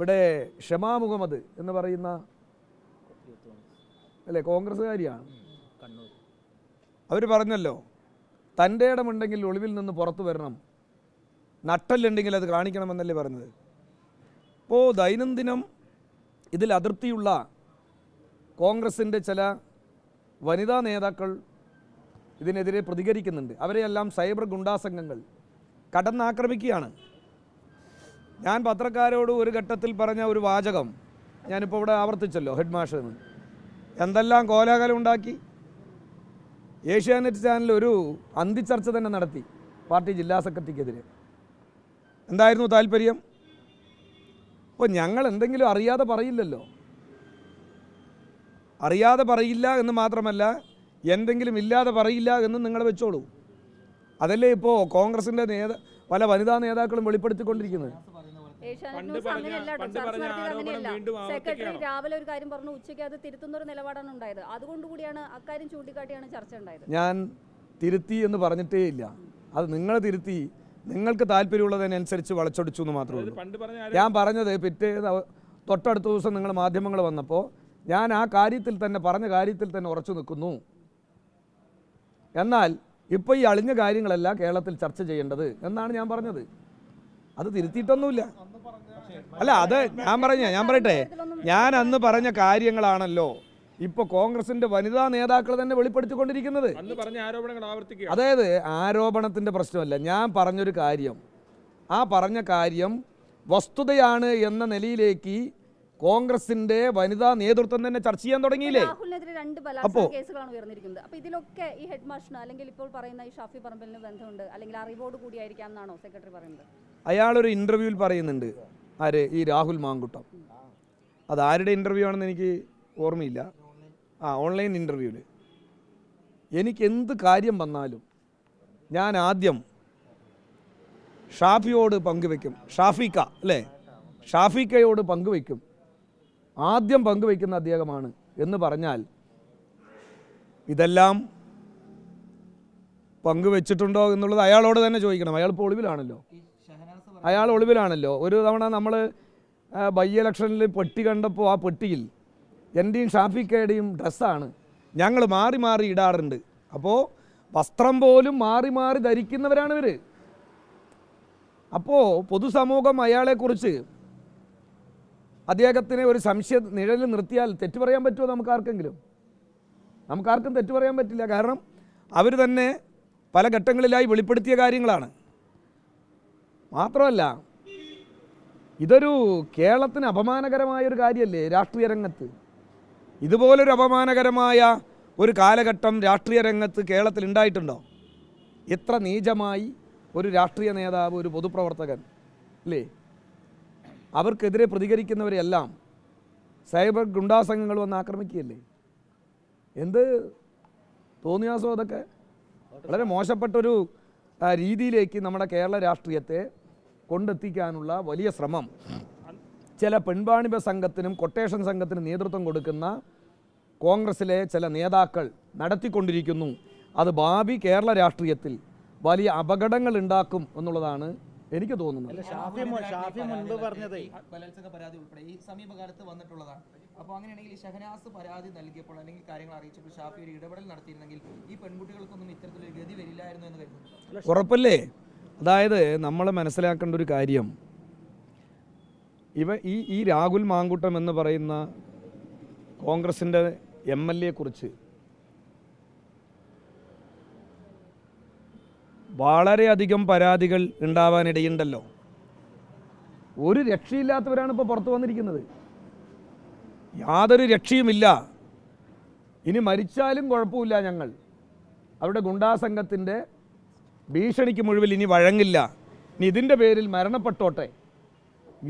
ഇവിടെ ഷമാ മുഹമ്മദ് എന്ന് പറയുന്ന അല്ലേ കോൺഗ്രസ്സുകാരിയാണ്. അവർ പറഞ്ഞല്ലോ തന്റെ ഇടമുണ്ടെങ്കിൽ ഒളിവിൽ നിന്ന് പുറത്തു വരണം. നട്ടല്ലുണ്ടെങ്കിൽ അത് കാണിക്കണമെന്നല്ലേ പറഞ്ഞത്. അപ്പോൾ ദൈനംദിനം ഇതിൽ അതിർത്തിയുള്ള കോൺഗ്രസിന്റെ ചില വനിതാ നേതാക്കൾ ഇതിനെതിരെ പ്രതികരിക്കുന്നുണ്ട്. അവരെയെല്ലാം സൈബർ ഗുണ്ടാസംഘങ്ങൾ കടന്നാക്രമിക്കുകയാണ്. ഞാൻ പത്രക്കാരോട് ഒരു ഘട്ടത്തിൽ പറഞ്ഞ ഒരു വാചകം ഞാനിപ്പോൾ ഇവിടെ ആവർത്തിച്ചല്ലോ ഹെഡ് മാഷറിന് എന്തെല്ലാം കോലാഹലം ഉണ്ടാക്കി? ഏഷ്യാനെറ്റ് ചാനൽ ഒരു അന്തിച്ചർച്ച തന്നെ നടത്തി പാർട്ടി ജില്ലാ സെക്രട്ടറിക്കെതിരെ. എന്തായിരുന്നു താല്പര്യം? അപ്പോൾ ഞങ്ങൾ എന്തെങ്കിലും അറിയാതെ പറയില്ലല്ലോ. അറിയാതെ പറയില്ല എന്ന് മാത്രമല്ല എന്തെങ്കിലും ഇല്ലാതെ പറയില്ല എന്ന് നിങ്ങൾ വെച്ചോളൂ. അതല്ലേ ഇപ്പോൾ കോൺഗ്രസിന്റെ നേതാ പല വനിതാ നേതാക്കളും വെളിപ്പെടുത്തിക്കൊണ്ടിരിക്കുന്നത്? സെക്രട്ടറി? രാവിലെ ഒരു കാര്യം പറഞ്ഞു ഉച്ചയ്ക്ക് അത് തിരുത്തുന്ന ഒരു നിലപാടാണ് ഉണ്ടായത്. അതുകൊണ്ടുകൂടിയാണ് അക്കാര്യം ചൂണ്ടിക്കാട്ടിയാണ് ചർച്ച ഉണ്ടായത്. ഞാൻ തിരുത്തി എന്ന് പറഞ്ഞിട്ടേ ഇല്ല. അത് നിങ്ങൾ തിരുത്തി നിങ്ങൾക്ക് താല്പര്യമുള്ളതിനനുസരിച്ച് വളച്ചൊടിച്ചു എന്ന് മാത്രമേ ഉള്ളൂ. ഞാൻ പറഞ്ഞത് പിറ്റേ തൊട്ടടുത്ത ദിവസം നിങ്ങൾ മാധ്യമങ്ങൾ വന്നപ്പോൾ ഞാൻ ആ കാര്യത്തിൽ തന്നെ പറഞ്ഞ കാര്യത്തിൽ തന്നെ ഉറച്ചു നിൽക്കുന്നു. എന്നാൽ ഇപ്പോൾ ഈ അളിഞ്ഞ കാര്യങ്ങളല്ല കേരളത്തിൽ ചർച്ച ചെയ്യേണ്ടത് എന്നാണ് ഞാൻ പറഞ്ഞത്. അത് തിരുത്തിയിട്ടൊന്നുമില്ല. അല്ല അത് ഞാൻ പറഞ്ഞ ഞാൻ പറയട്ടെ. ഞാൻ അന്ന് പറഞ്ഞ കാര്യങ്ങളാണല്ലോ. ഇപ്പൊ കോൺഗ്രസിന്റെ വനിതാ നേതാക്കൾ തന്നെ വെളിപ്പെടുത്തിക്കൊണ്ടിരിക്കുന്നത്. അന്ന് പറഞ്ഞ ആരോപണങ്ങൾ ആവർത്തിക്കുക. അതായത് ആരോപണത്തിന്റെ പ്രശ്നമല്ല ഞാൻ പറഞ്ഞൊരു കാര്യം. ആ പറഞ്ഞ കാര്യം വസ്തുതയാണ് എന്ന നിലയിലേക്ക് കോൺഗ്രസിന്റെ വനിതാ നേതൃത്വം തന്നെ ചർച്ച ചെയ്യാൻ തുടങ്ങിയില്ലേ? അപ്പോ- കേസുകളാണ് ഉയർന്നിരിക്കുന്നത്. അപ്പൊ ഇതിലൊക്കെ ഈ ഹെഡ് മാഷിന് അല്ലെങ്കിൽ ഇപ്പോൾ പറയുന്ന ഈ ഷാഫി പറമ്പലിന് ബന്ധമുണ്ട് അല്ലെങ്കിൽ അറിവോട് കൂടിയായിരിക്കാം എന്നാണോ സെക്രട്ടറി പറയുന്നത്? അയാളൊരു ഇന്റർവ്യൂവിൽ പറയുന്നുണ്ട്. ആര്? ഈ രാഹുൽ മാങ്കുട്ടം. അത് ആരുടെ ഇന്റർവ്യൂ ആണെന്ന് എനിക്ക് ഓർമ്മയില്ല. ആ ഓൺലൈൻ ഇന്റർവ്യൂവിൽ എനിക്ക് എന്ത് കാര്യം വന്നാലും ഞാൻ ആദ്യം ഷാഫിയോട് പങ്കുവെക്കും. ഷാഫിക്ക അല്ലേ? ഷാഫിക്കയോട് പങ്കുവെക്കും. ആദ്യം പങ്കുവെക്കുന്ന അദ്ദേഹമാണ് എന്ന് പറഞ്ഞാൽ ഇതെല്ലാം പങ്കുവെച്ചിട്ടുണ്ടോ എന്നുള്ളത് അയാളോട് തന്നെ ചോദിക്കണം. അയാൾ ഇപ്പോൾ ഒളിവിലാണല്ലോ. അയാൾ ഒളിവിലാണല്ലോ. ഒരു തവണ നമ്മൾ ബൈ ഇലക്ഷനിൽ പെട്ടി കണ്ടപ്പോൾ ആ പെട്ടിയിൽ എന്റെയും ഷാഫിക്കയുടെയും ഡ്രസ്സാണ്. ഞങ്ങൾ മാറി മാറി ഇടാറുണ്ട്. അപ്പോൾ വസ്ത്രം പോലും മാറി മാറി ധരിക്കുന്നവരാണ് ഇവർ അപ്പോൾ പൊതുസമൂഹം അയാളെക്കുറിച്ച് അദ്ദേഹത്തിനെ ഒരു സംശയ നിഴലിൽ നിർത്തിയാൽ തെറ്റു പറയാൻ പറ്റുമോ നമുക്ക് ആർക്കെങ്കിലും? നമുക്കാർക്കും തെറ്റു പറയാൻ പറ്റില്ല. കാരണം അവർ തന്നെ പല ഘട്ടങ്ങളിലായി വെളിപ്പെടുത്തിയ കാര്യങ്ങളാണ്. മാത്രമല്ല ഇതൊരു കേരളത്തിന് അപമാനകരമായ ഒരു കാര്യമല്ലേ രാഷ്ട്രീയ രംഗത്ത്? ഇതുപോലൊരു അപമാനകരമായ ഒരു കാലഘട്ടം രാഷ്ട്രീയ രംഗത്ത് കേരളത്തിൽ ഉണ്ടായിട്ടുണ്ടോ? എത്ര നീചമായി ഒരു രാഷ്ട്രീയ നേതാവ് ഒരു പൊതുപ്രവർത്തകൻ അല്ലേ? അവർക്കെതിരെ പ്രതികരിക്കുന്നവരെല്ലാം സൈബർ ഗുണ്ടാസംഘങ്ങൾ വന്ന് ആക്രമിക്കുകയല്ലേ? എന്ത് തോന്നിയാസോ അതൊക്കെ വളരെ മോശപ്പെട്ടൊരു രീതിയിലേക്ക് നമ്മുടെ കേരള രാഷ്ട്രീയത്തെ കൊണ്ടെത്തിക്കാനുള്ള വലിയ ശ്രമം. ചില പെൺവാണിഭ സംഘത്തിനും കൊട്ടേഷൻ സംഘത്തിനും നേതൃത്വം കൊടുക്കുന്ന കോൺഗ്രസിലെ ചില നേതാക്കൾ നടത്തിക്കൊണ്ടിരിക്കുന്നു. അത് ഭാവി കേരള രാഷ്ട്രീയത്തിൽ വലിയ അപകടങ്ങൾ ഉണ്ടാക്കും എന്നുള്ളതാണ് എനിക്ക് തോന്നുന്നത്. ഷാഫി മുൻപ് പറഞ്ഞത്. ബലാത്സംഗ പരാതി ഉൾപ്പെടെ. ഈ സമീപകാലത്ത് വന്നിട്ടുള്ളതാണ്. അപ്പോൾ അങ്ങനെയാണെങ്കിൽ ഷഹനാസ് പരാതി നൽകിയപ്പോൾ അല്ലെങ്കിൽ കാര്യങ്ങൾ അറിയിച്ചപ്പോൾ ഷാഫി ഒരു ഇടപെടൽ നടത്തിയിരുന്നെങ്കിൽ ഈ പെൺകുട്ടികൾക്കൊന്നും ഇത്തരത്തിലൊരു ഗതി വരില്ലായിരുന്നു എന്ന് കരുതുന്നു. ഉറപ്പല്ലേ? അതായത് നമ്മൾ മനസ്സിലാക്കേണ്ട ഒരു കാര്യം. ഇവ ഈ ഈ രാഹുൽ മാങ്കുട്ടം എന്ന് പറയുന്ന കോൺഗ്രസിന്റെ എം എൽ എ കുറിച്ച് വളരെയധികം പരാതികൾ ഉണ്ടാവാനിടയുണ്ടല്ലോ. ഒരു രക്ഷയില്ലാത്തവരാണ് ഇപ്പോൾ പുറത്തു വന്നിരിക്കുന്നത്. യാതൊരു രക്ഷയുമില്ല. ഇനി മരിച്ചാലും കുഴപ്പമില്ല ഞങ്ങൾ. അവരുടെ ഗുണ്ടാസംഘത്തിന്റെ ഭീഷണിക്ക് മുഴുവൻ ഇനി വഴങ്ങില്ല. ഇനി ഇതിന്റെ പേരിൽ മരണപ്പെട്ടോട്ടെ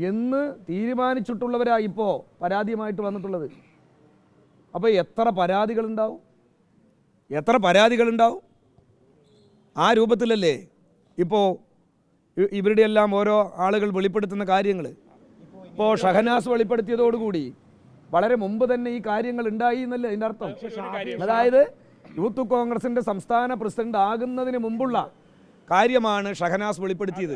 എന്ന് തീരുമാനിച്ചിട്ടുള്ളവരാണ് ഇപ്പോൾ പരാതിയുമായിട്ട് വന്നിട്ടുള്ളത്. അപ്പോൾ എത്ര പരാതികളുണ്ടാവും? എത്ര പരാതികളുണ്ടാവും? ആ രൂപത്തിലല്ലേ ഇപ്പോൾ ഇവരുടെയെല്ലാം ഇവരുടെ എല്ലാം ഓരോ ആളുകൾ വെളിപ്പെടുത്തുന്ന കാര്യങ്ങൾ ഇപ്പോൾ ഷഹനാസ് വെളിപ്പെടുത്തിയതോടുകൂടി വളരെ മുമ്പ് തന്നെ ഈ കാര്യങ്ങൾ ഉണ്ടായി എന്നല്ലേ അതിന്റെ അർത്ഥം? അതായത് യൂത്ത് കോൺഗ്രസിന്റെ സംസ്ഥാന പ്രസിഡന്റ് ആകുന്നതിന് മുമ്പുള്ള കാര്യമാണ് ഷഹനാസ് വെളിപ്പെടുത്തിയത്.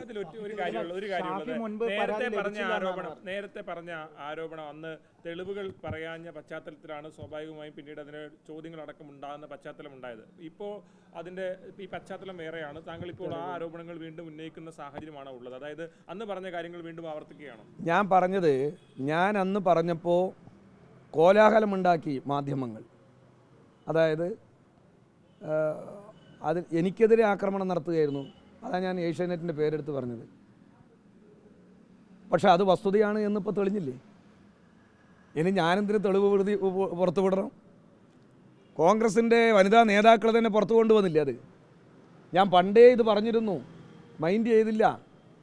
നേരത്തെ പറഞ്ഞ ആരോപണം നേരത്തെ പറഞ്ഞ ആരോപണം അന്ന് തെളിവുകൾ പറയാഞ്ഞ പശ്ചാത്തലത്തിലാണ് സ്വാഭാവികമായും പിന്നീട് അതിന് ചോദ്യങ്ങളടക്കം ഉണ്ടാകുന്ന പശ്ചാത്തലം ഉണ്ടായത്. ഇപ്പോൾ അതിന്റെ ഈ പശ്ചാത്തലം വേറെയാണ്. താങ്കൾ ഇപ്പോൾ ആ ആരോപണങ്ങൾ വീണ്ടും ഉന്നയിക്കുന്ന സാഹചര്യമാണ് ഉള്ളത്? അതായത് അന്ന് പറഞ്ഞ കാര്യങ്ങൾ വീണ്ടും ആവർത്തിക്കുകയാണ്? ഞാൻ പറഞ്ഞത് ഞാൻ അന്ന് പറഞ്ഞപ്പോൾ കോലാഹലമുണ്ടാക്കി മാധ്യമങ്ങൾ. അതായത് അത് എനിക്കെതിരെ ആക്രമണം നടത്തുകയായിരുന്നു. അതാണ് ഞാൻ ഏഷ്യാനെറ്റിന്റെ പേരെടുത്ത് പറഞ്ഞത്. പക്ഷെ അത് വസ്തുതയാണ് എന്നിപ്പോൾ തെളിഞ്ഞില്ലേ? ഇനി ഞാനെന്തിന് തെളിവ് വിടുതി പുറത്തുവിടണം പുറത്തു വിടണം? കോൺഗ്രസിന്റെ വനിതാ നേതാക്കൾ തന്നെ പുറത്തു കൊണ്ടുവന്നില്ലേ അത്? ഞാൻ പണ്ടേ ഇത് പറഞ്ഞിരുന്നു. മൈൻഡ് ചെയ്തില്ല.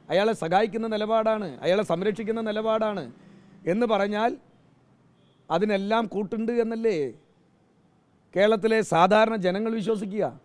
അയാളെ സഹായിക്കുന്ന നിലപാടാണ്. അയാളെ സംരക്ഷിക്കുന്ന നിലപാടാണ്. എന്ന് പറഞ്ഞാൽ അതിനെല്ലാം കൂട്ടുണ്ട് എന്നല്ലേ? കേരളത്തിലെ സാധാരണ ജനങ്ങൾ വിശ്വസിക്കുക.